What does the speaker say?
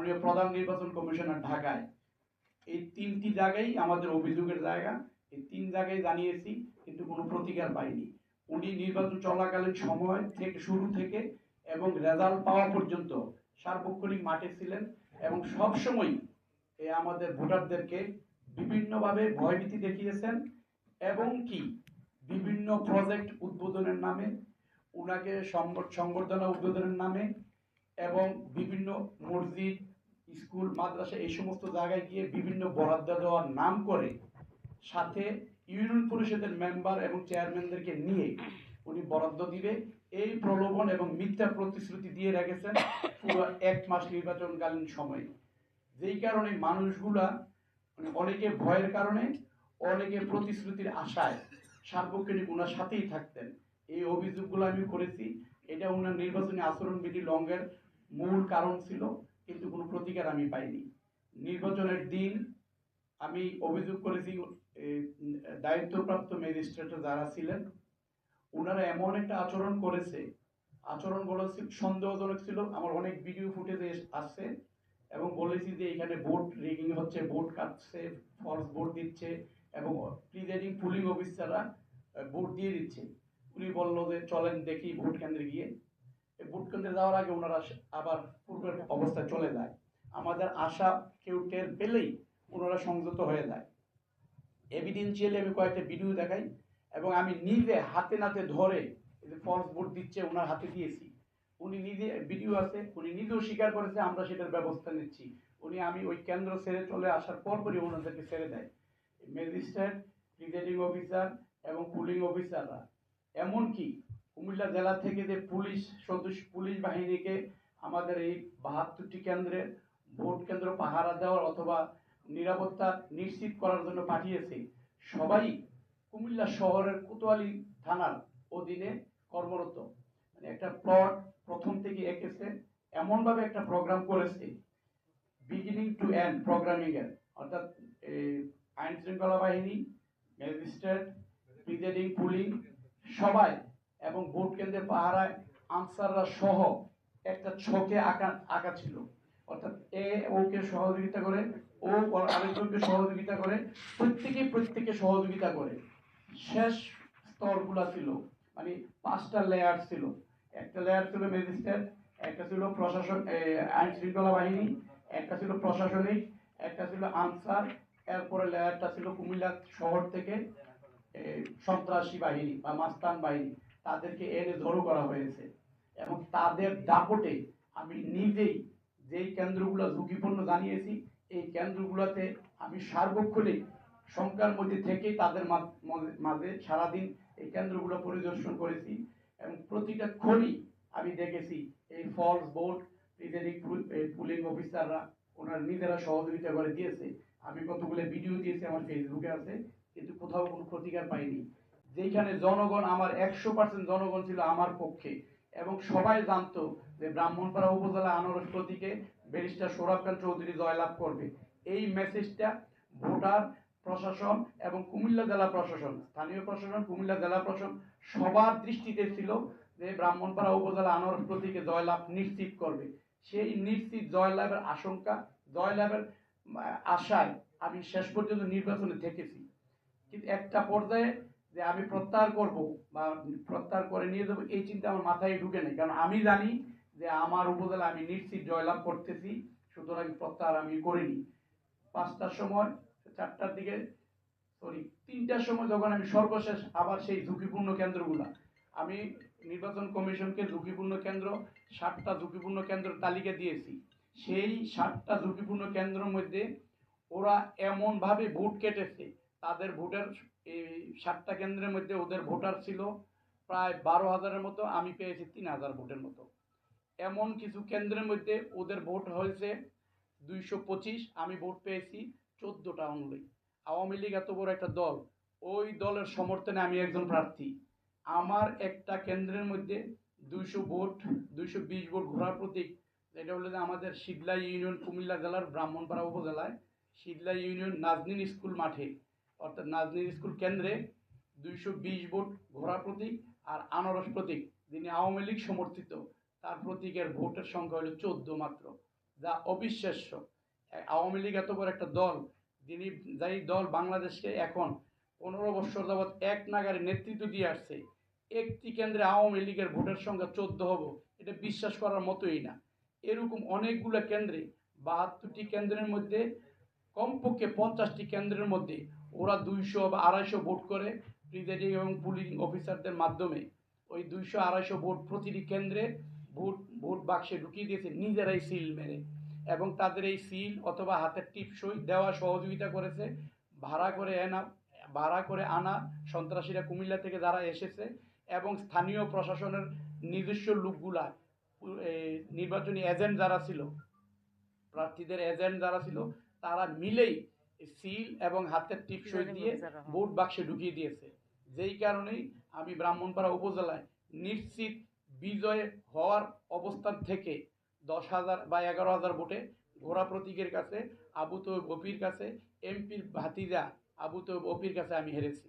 মাননীয় প্রধান নির্বাচন কমিশনার ঢাকায়। এই তিনটি জায়গায় আমাদের অভিযোগের জায়গা, এই তিন জায়গায় জানিয়েছি, কিন্তু কোনো প্রতিকার পাইনি। উনি নির্বাচন চলাকালীন সময় থেকে, শুরু থেকে এবং রেজাল্ট পাওয়া পর্যন্ত সার্বক্ষণিক মাঠে ছিলেন এবং সবসময় এ আমাদের ভোটারদেরকে বিভিন্নভাবে ভয়ভীতি দেখিয়েছেন এবং কি বিভিন্ন প্রজেক্ট উদ্বোধনের নামে সংবর- সংবর্ধনা উদ্বোধনের নামে এবং বিভিন্ন মসজিদ স্কুল, মাদ্রাসা এই সমস্ত জায়গায় গিয়ে বিভিন্ন বরাদ্দ দেওয়ার নাম করে সাথে ইউনিয়ন পরিষদের মেম্বার এবং চেয়ারম্যানদেরকে নিয়ে উনি বরাদ্দ দিবে। এই প্রলোভন এবং মিথ্যা প্রতিশ্রুতি দিয়ে রেখেছেন পুরো এক মাস নির্বাচনকালীন সময়ে। যেই কারণে মানুষগুলা মানে অনেকে ভয়ের কারণে, অনেকে প্রতিশ্রুতির আশায় সার্বক্ষণিক ওনার সাথেই থাকতেন। এই অভিযোগগুলো আমি করেছি। এটা ওনার নির্বাচনী আচরণবিধি লঙ্ঘের মূল কারণ ছিল। কিন্তু কোনো প্রতিকার আমি পাইনি। নির্বাচনের দিন আমি অভিযোগ করেছি দায়িত্বপ্রাপ্ত ম্যাজিস্ট্রেট যারা ছিলেন ওনারা এমন একটা আচরণ করেছে। আচরণগুলো সন্দেহজনক ছিল। আমার অনেক ভিডিও ফুটেজ আসছে এবং বলেছি যে এখানে ভোট রিগিং হচ্ছে, ভোট কাটছে, ফলস ভোট দিচ্ছে এবং প্রিজাইডিং পুলিং অফিসাররা ভোট দিয়ে দিচ্ছে। উনি বলল যে, চলেন দেখি ভোট কেন্দ্রে গিয়ে। ভোট কেন্দ্রে যাওয়ার আগে ওনারা আবার পূর্বের অবস্থায় চলে যায়। আমাদের আশা কেউ টের পেলেই ওনারা সংযত হয়ে যায়। এভিডেন্সিয়ালি আমি কয়েকটা ভিডিও দেখাই এবং আমি নিজে হাতে নাতে ধরে ফলস ভোট দিচ্ছে ওনার হাতে দিয়েছি। উনি নিজে ভিডিও আছে, উনি নিজেও স্বীকার করেছে, আমরা সেটার ব্যবস্থা নিচ্ছি। উনি আমি ওই কেন্দ্র ছেড়ে চলে আসার পর পরই ওনাদেরকে ছেড়ে দেয়। ম্যাজিস্ট্রেট প্রিজাইডিং অফিসার এবং পুলিং অফিসাররা এমনকি কুমিল্লা জেলা থেকে যে পুলিশ, সদস্য পুলিশ বাহিনীকে আমাদের এই বাহাত্তরটি কেন্দ্রের ভোট কেন্দ্র পাহারা দেওয়ার অথবা নিরাপত্তা নিশ্চিত করার জন্য পাঠিয়েছে, সবাই কুমিল্লা শহরের কোতোয়ালি থানার অধীনে কর্মরত। মানে একটা প্লট প্রথম থেকে এঁকেছে, এমনভাবে একটা প্রোগ্রাম করেছে বিগিনিং টু এন্ড প্রোগ্রামিং এর। অর্থাৎ আইন শৃঙ্খলা বাহিনী ম্যাজিস্ট্রেট প্রিজাইডিং পুলিং সবাই এবং ভোট কেন্দ্রে পাহারায় আনসাররা সহ একটা ছকে আঁকা আঁকা ছিল। অর্থাৎ এ ওকে সহযোগিতা করে, ও আরেকজনকে সহযোগিতা করে, প্রত্যেকে প্রত্যেকে সহযোগিতা করে। শেষ স্তরগুলা ছিল মানে পাঁচটা লেয়ার ছিল। একটা লেয়ার ছিল ম্যাজিস্ট্রেট একটা ছিল প্রশাসন আইন শৃঙ্খলা বাহিনী, একটা ছিল প্রশাসনিক, একটা ছিল আনসার, এরপরে লেয়ারটা ছিল কুমিল্লা শহর থেকে সন্ত্রাসী বাহিনী বা মাস্তান বাহিনী। তাদেরকে এনে জড়ো করা হয়েছে। এবং তাদের দাপটে আমি নিজেই যেই কেন্দ্রগুলো ঝুঁকিপূর্ণ জানিয়েছি, এই কেন্দ্রগুলোতে আমি সার্বক্ষণিক সংখ্যার মধ্যে থেকেই তাদের মাঝে সারাদিন এই কেন্দ্রগুলো পরিদর্শন করেছি এবং প্রতিটা ক্ষণই আমি দেখেছি, এই ফলস বোর্ড প্রিজাইডিং পুলিং অফিসাররা ওনারা নিজেরা সহযোগিতা করে দিয়েছে। আমি কতগুলো ভিডিও দিয়েছি আমার ফেসবুকে আছে, কিন্তু কোথাও কোনো প্রতিকার পাইনি। যেখানে জনগণ আমার একশো পার্সেন্ট জনগণ ছিল আমার পক্ষে। এবং সবাই জানতো যে ব্রাহ্মণপাড়া উপজেলা আনারস প্রতীকে ব্যারিস্টার সৌরভ খান চৌধুরী জয়লাভ করবে। এই মেসেজটা ভোটার, প্রশাসন এবং কুমিল্লা জেলা প্রশাসন, স্থানীয় প্রশাসন, কুমিল্লা জেলা প্রশাসন সবার দৃষ্টিতে ছিল যে ব্রাহ্মণপাড়া উপজেলা আনারস প্রতীকে জয়লাভ নিশ্চিত করবে। সেই নিশ্চিত জয়লাভের আশঙ্কা, জয়লাভের আশায় আমি শেষ পর্যন্ত নির্বাচনে থেকেছি। কিন্তু একটা পর্যায়ে যে আমি প্রত্যাহার করব বা প্রত্যাহার করে নিয়ে যাব, এই চিন্তা আমার মাথায় ঢুকে নেই। কারণ আমি জানি যে আমার উপজেলা আমি নিশ্চিত জয়লাভ করতেছি, সুতরাং প্রত্যাহার আমি করিনি। পাঁচটার সময়, চারটার দিকে সরি তিনটার সময় যখন আমি সর্বশেষ আবার সেই ঝুঁকিপূর্ণ কেন্দ্রগুলো, আমি নির্বাচন কমিশনকে ঝুঁকিপূর্ণ কেন্দ্র ষাটটা ঝুঁকিপূর্ণ কেন্দ্রের তালিকা দিয়েছি। সেই ষাটটা ঝুঁকিপূর্ণ কেন্দ্রের মধ্যে ওরা এমনভাবে ভোট কেটেছে, তাদের ভোটের এই ষাটটা কেন্দ্রের মধ্যে ওদের ভোটার ছিল প্রায় বারো হাজারের মতো, আমি পেয়েছি তিন হাজার ভোটের মতো। এমন কিছু কেন্দ্রের মধ্যে ওদের ভোট হয়েছে দুইশো পঁচিশ, আমি ভোট পেয়েছি চোদ্দোটা অনলি আওয়ামী লীগ এত বড় একটা দল, ওই দলের সমর্থনে আমি একজন প্রার্থী। আমার একটা কেন্দ্রের মধ্যে দুইশো ভোট, দুইশো বিশ ভোট ঘোরার প্রতীক এটা হলো যে আমাদের শিবলা ইউনিয়ন কুমিল্লা জেলার ব্রাহ্মণপাড়া উপজেলায় শিবলা ইউনিয়ন নাজনীন স্কুল মাঠে অর্থাৎ নাজনীন স্কুল কেন্দ্রে দুইশো বিশ ভোট ঘোড়া প্রতীক আর আনারস প্রতীক যিনি আওয়ামী লীগ সমর্থিত, তার প্রতীকের ভোটের সংখ্যা হলো চোদ্দ মাত্র, যা অবিশ্বাস্য। আওয়ামী লীগ এত বড় একটা দল, যিনি যাই দল বাংলাদেশকে এখন পনেরো বছর যাবৎ এক নাগারে নেতৃত্ব দিয়ে আসছে, একটি কেন্দ্রে আওয়ামী লীগের ভোটের সংখ্যা চোদ্দ হব, এটা বিশ্বাস করার মতোই না। এরকম অনেকগুলো কেন্দ্রে, বাহাত্তরটি কেন্দ্রের মধ্যে, কমপক্ষে পঞ্চাশটি কেন্দ্রের মধ্যে ওরা দুইশো বা আড়াইশো ভোট করে প্রিজাইডিং এবং পুলিং অফিসারদের মাধ্যমে। ওই দুইশো আড়াইশো ভোট প্রতিটি কেন্দ্রে ভোট ভোট বাক্সে ঢুকিয়ে দিয়েছে, নিজেরাই সিল মেরে। এবং তাদের এই সিল অথবা হাতের টিপসই দেওয়া সহযোগিতা করেছে। ভাড়া করে আনা ভাড়া করে আনা সন্ত্রাসীরা কুমিল্লা থেকে যারা এসেছে এবং স্থানীয় প্রশাসনের নিজস্ব লোকগুলা নির্বাচনী এজেন্ট যারা ছিল, প্রার্থীদের এজেন্ট যারা ছিল, তারা মিলেই সিল এবং হাতের টিপসই দিয়ে ভোট বাক্সে ঢুকিয়ে দিয়েছে। যেই কারণেই আমি ব্রাহ্মণপাড়া উপজেলায় নিশ্চিত বিজয় হওয়ার অবস্থান থেকে দশ হাজার বা এগারো হাজার ভোটে ঘোড়া প্রতীকের কাছে আবু তো অপির কাছে এমপির ভাতিজা আবু তো অপির কাছে আমি হেরেছি।